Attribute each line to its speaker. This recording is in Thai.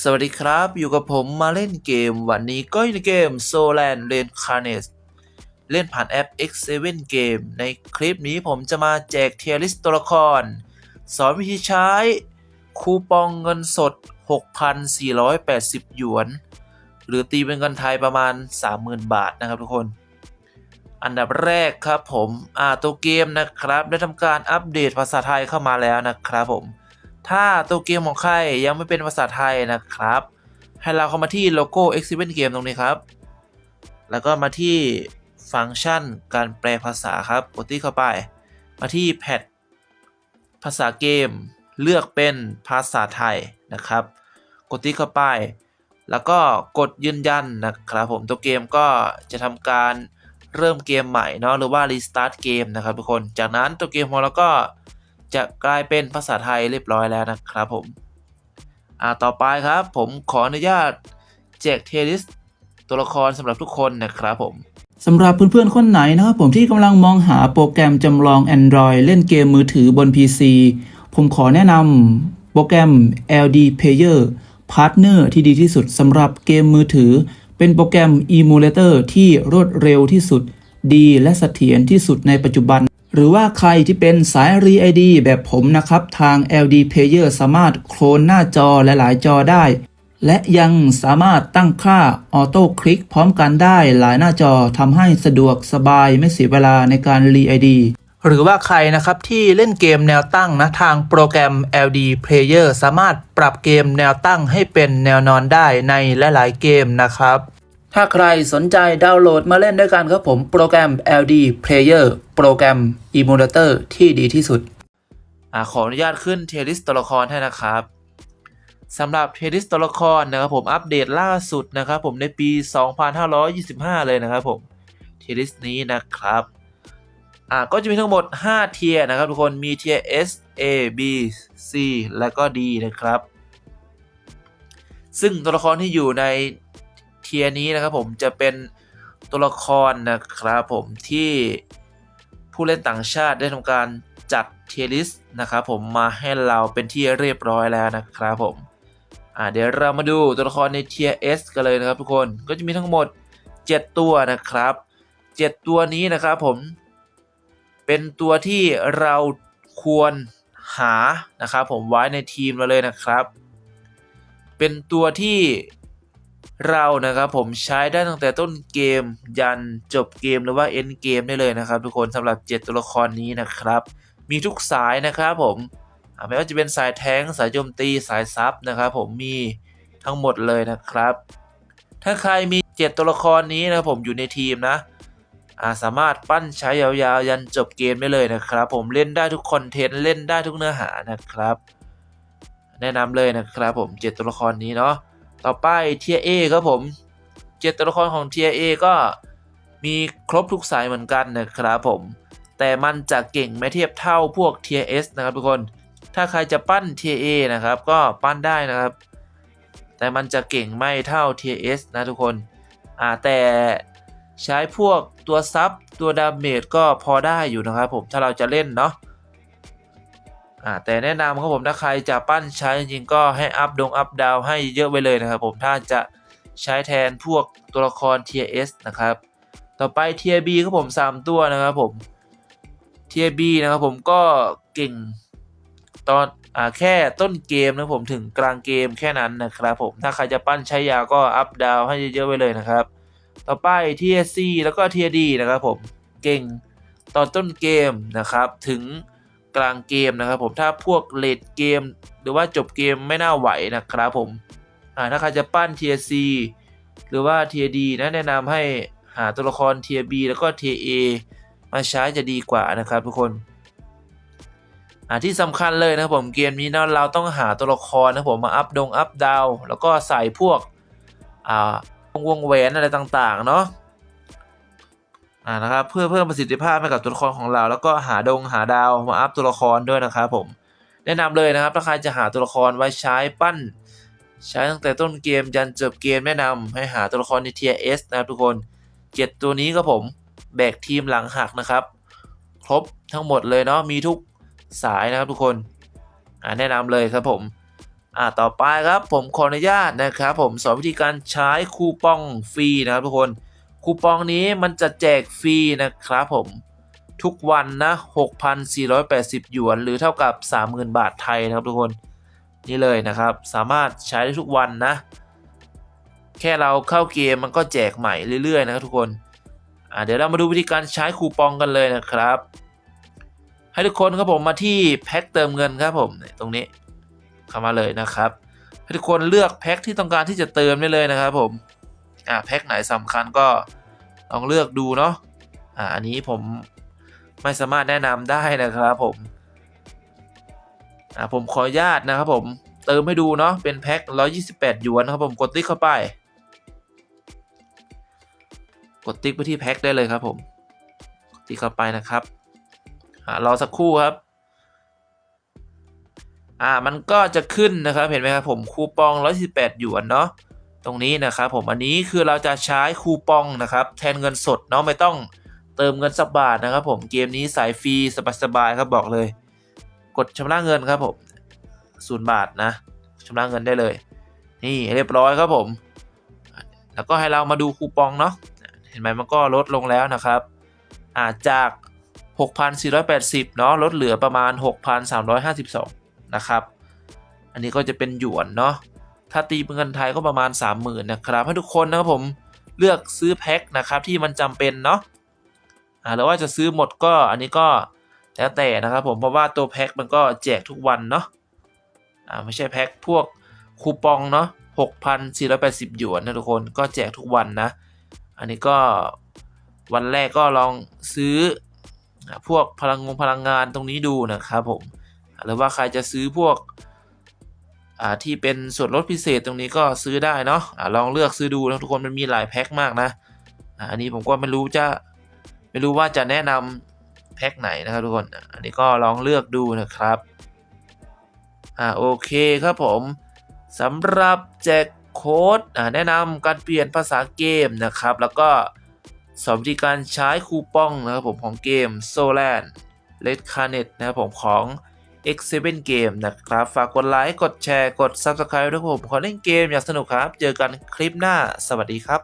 Speaker 1: สวัสดีครับ อยู่กับผมมาเล่นเกม วันนี้ก็อยู่ในเกม s o l a n r e i n c a r n a t e เล่นผ่านแอป X7 เกมในคลิปนี้ผมจะมาแจกเทียริสตัวละคร สอนวิธีใช้ คูปองเงินสด 6,480 หยวน หรือตีเป็นเงินไทยประมาณ 30,000 บาทนะครับทุกคน อันดับแรกครับผม อ่าตัวเกมนะครับ ได้ทำการอัปเดตภาษาไทยเข้ามาแล้วนะครับผม ถ้าตัวเกมของใครยังไม่เป็นภาษาไทยนะครับ ให้เราเข้ามาที่โลโก้ Exhibit Game ตรงนี้ครับ แล้วก็มาที่ฟังก์ชันการแปลภาษาครับกดที่เข้าไป มาที่แพทภาษาเกมเลือกเป็นภาษาไทยนะครับ กดที่เข้าไป แล้วก็กดยืนยันนะครับผมตัวเกมก็จะทำการเริ่มเกมใหม่เนาะหรือว่ารีสตาร์ทเกมนะครับทุกคน จากนั้นตัวเกมของเราก็ จะกลายเป็นภาษาไทยเรียบร้อยแล้วนะครับผม อ่าต่อไปครับผมขออนุญาตแจกเทลิสตัวละครสำหรับทุกคนนะครับผม
Speaker 2: สำหรับเพื่อนๆ คนไหนนะครับผมที่กำลังมองหาโปรแกรมจำลอง Android เล่นเกมมือถือบน PC ผมขอแนะนำโปรแกรม LD Player Partner ที่ดีที่สุดสำหรับเกมมือถือ เป็นโปรแกรม Emulator ที่รวดเร็วที่สุด ดีและเสถียรที่สุดในปัจจุบัน หรือว่าใครที่เป็นสาย r e ID แบบผมนะครับ ทาง LD Player สามารถโคลนหน้าจอหลายๆจอได้ และยังสามารถตั้งค่าออโต้คลิกพร้อมกันได้หลายหน้าจอทำให้สะดวกสบายไม่เสียเวลาในการรีไอดีหรือว่าใครนะครับที่เล่นเกมแนวตั้งนะทางโปรแกรม LD Player สามารถปรับเกมแนวตั้งให้เป็นแนวนอนได้ในหลาย ๆ เกมนะครับ ถ้าใครสนใจดาวน์โหลดมาเล่นด้วยกันครับผมโปรแกรม LD Player โปรแกรม Emulator ที่ดีที่สุด
Speaker 1: อ่าขออนุญาตขึ้นเทลิสตัวละครให้นะครับสำหรับเทลิสตัวละครนะครับผมอัปเดตล่าสุดนะครับผมในปี 2525 เลยนะครับผมเทลิสนี้นะครับอ่าก็จะมีทั้งหมด 5 เทียนะครับทุกคนมีเทีย S A B C แล้วก็ D นะครับ ซึ่งตัวละครที่อยู่ใน เทียนี้นะครับผมจะเป็นตัวละครนะครับผมที่ผู้เล่นต่างชาติได้ทำการจัดเทียริสนะครับผมมาให้เราเป็นที่เรียบร้อยแล้วนะครับผมอ่าเดี๋ยวเรามาดูตัวละครในเทียร์ S กันเลยนะครับทุกคนก็จะมีทั้งหมด 7 ตัวนะครับ 7 ตัวนี้นะครับผมเป็นตัวที่เราควรหานะครับผมไว้ในทีมเราเลยนะครับ เป็นตัวที่ เรานะครับผมใช้ได้ตั้งแต่ต้นเกมยันจบเกมหรือว่าเอ็นเกมได้เลยนะครับ ทุกคนสำหรับ 7 ตัวละครนี้นะครับ มีทุกสายนะครับผมไม่ว่าจะเป็นสายแทงสายโจมตีสายซับนะครับผมมีทั้งหมดเลยนะครับ ถ้าใครมี 7 ตัวละครนี้นะครับผมอยู่ในทีมนะาสามารถปั้นใช้ยาวๆ ยันจบเกมได้เลยนะครับ ผมเล่นได้ทุกคอนเทนต์เล่นได้ทุกเนื้อหานะครับ แนะนำเลยนะครับผม 7 ตัวละครนี้เนาะ ต่อไปเทียเอครับผมเจ็ดตัวละครของเทียเอก็มีครบทุกสายเหมือนกันนะครับผม แต่มันจะเก่งไม่เทียบเท่าพวกเทียเอสนะครับทุกคน ถ้าใครจะปั้นเทียเอนะครับ ก็ปั้นได้นะครับ แต่มันจะเก่งไม่เท่าเทียเอสนะทุกคนอ่าแต่ใช้พวกตัวซับตัวดาเมจก็พอได้อยู่นะครับผมถ้าเราจะเล่นเนาะ อ่าแต่แนะนำครับผมถ้าใครจะปั้นใช้จริงก็ให้อัพดงอัพดาวให้เยอะไปเลยนะครับผมถ้าจะใช้แทนพวกตัวละคร Tier S นะครับ ต่อไป Tier B ครับผม 3 ตัวนะครับผม Tier B นะครับผมก็เก่งตอนอ่าแค่ต้นเกมนะผมถึงกลางเกมแค่นั้นนะครับผมถ้าใครจะปั้นใช้ยาวก็อัพดาวให้เยอะๆไปเลยนะครับ ต่อไป Tier C แล้วก็ Tier D นะครับผมเก่งตอนต้นเกมนะครับถึง กลางเกมนะครับผมถ้าพวกเลดเกม หรือว่าจบเกมไม่น่าไหวนะครับผมถ้าใครจะปั้น Tier C หรือว่า Tier D นะแนะนำให้หาตัวละคร Tier B แล้วก็ Tier A มาใช้จะดีกว่านะครับทุกคนที่สำคัญเลยนะครับผมเกมนี้นะเราต้องหาตัวละครนะผมมาอัพดงอัพดาวแล้วก็ใส่พวกอ่าวงแหวนอะไรต่างๆเนาะ อ่านะครับเพื่อเพิ่มประสิทธิภาพให้กับตัวละครของเรา แล้วก็หาดงหาดาวมาอัพตัวละครด้วยนะครับผมแนะนำเลยนะครับถ้าใครจะหาตัวละครไว้ใช้ปั้น ใช้ตั้งแต่ต้นเกมยันจบเกมแนะนำให้หาตัวละครในเทียเอสนะครับทุกคนเจ็ดตัวนี้ก็ผมแบกทีมหลังหักนะครับ ครบทั้งหมดเลยเนาะมีทุกสายนะครับทุกคนอ่าแนะนำเลยครับผมอ่าต่อไปครับผมขออนุญาตนะครับ ผมสอนวิธีการใช้คูปองฟรีนะครับทุกคน คูปองนี้มันจะแจกฟรีนะครับผม ทุกวันนะ 6,480 หยวน หรือเท่ากับ 30,000 บาทไทยนะครับทุกคน นี่เลยนะครับ สามารถใช้ได้ทุกวันนะ แค่เราเข้าเกมมันก็แจกใหม่เรื่อยๆ นะครับทุกคนเดี๋ยวเรามาดูวิธีการใช้คูปองกันเลยนะครับ ให้ทุกคนครับผมมาที่แพ็คเติมเงินครับผมตรงนี้เข้ามาเลยนะครับให้ทุกคนเลือกแพ็คที่ต้องการที่จะเติมได้เลยนะครับผม อ่าแพ็คไหนสำคัญก็ลองเลือกดูเนาะอ่าอันนี้ผมไม่สามารถแนะนำได้นะครับผมอ่าผมขออนุญาตนะครับผมเติมให้ดูเนาะเป็นแพ็ค128หยวนนะครับผมกดติ๊กเข้าไป กดติ๊กไปที่แพ็คได้เลยครับผมกดติ๊กเข้าไปนะครับอ่ารอสักครู่ครับอ่ามันก็จะขึ้นนะครับเห็นไหมครับผมคูปอง118หยวนเนาะ ตรงนี้นะครับผมอันนี้คือเราจะใช้คูปองนะครับ แทนเงินสดเนาะไม่ต้องเติมเงินสักบาทนะครับผมเกมนี้สายฟรีสบายๆครับบอกเลย กดชำระเงินครับผมศูนย์บาทนะชำระเงินได้เลย นี่เรียบร้อยครับผม แล้วก็ให้เรามาดูคูปองเนาะเห็นไหมมันก็ลดลงแล้วนะครับอ่าจาก 6,480 เนาะลดเหลือประมาณ 6,352 นะครับ อันนี้ก็จะเป็นหยวนเนาะ ถ้าตีเป็นเงินไทยก็ประมาณ 30,000นะครับให้ทุกคนนะครับผมเลือกซื้อแพ็คนะครับที่มันจำเป็นเนาะอ่าหรือว่าจะซื้อหมดก็อันนี้ก็แล้วแต่นะครับผมเพราะว่าตัวแพ็คมันก็แจกทุกวันเนาะอ่าไม่ใช่แพ็คพวกคูปองเนาะ6,480 หยวนนะทุกคนก็แจกทุกวันนะ อันนี้ก็วันแรกก็ลองซื้อพวกพลังงงพลังงานตรงนี้ดูนะครับผม หรือว่าใครจะซื้อพวก ที่เป็นส่วนลดพิเศษตรงนี้ก็ซื้อได้เนาะอ่าลองเลือกซื้อดูนะทุกคนมันมีหลายแพ็คมากนะอันนี้ผมก็ไม่รู้จะไม่รู้ว่าจะแนะนำแพ็คไหนนะครับทุกคนอันนี้ก็ลองเลือกดูนะครับอ่าโอเคครับผมสำหรับแจกโค้ดแนะนำการเปลี่ยนภาษาเกมนะครับ แล้วก็สอนวิธีการใช้คูปองนะครับผมของเกม s o l a n Red Carnet นะครับผมของ X7 Game นะครับ ฝากกดไลค์ กดแชร์ กด Subscribe ด้วยผม ขอเล่นเกมอย่างสนุกครับ เจอกันคลิปหน้า สวัสดีครับ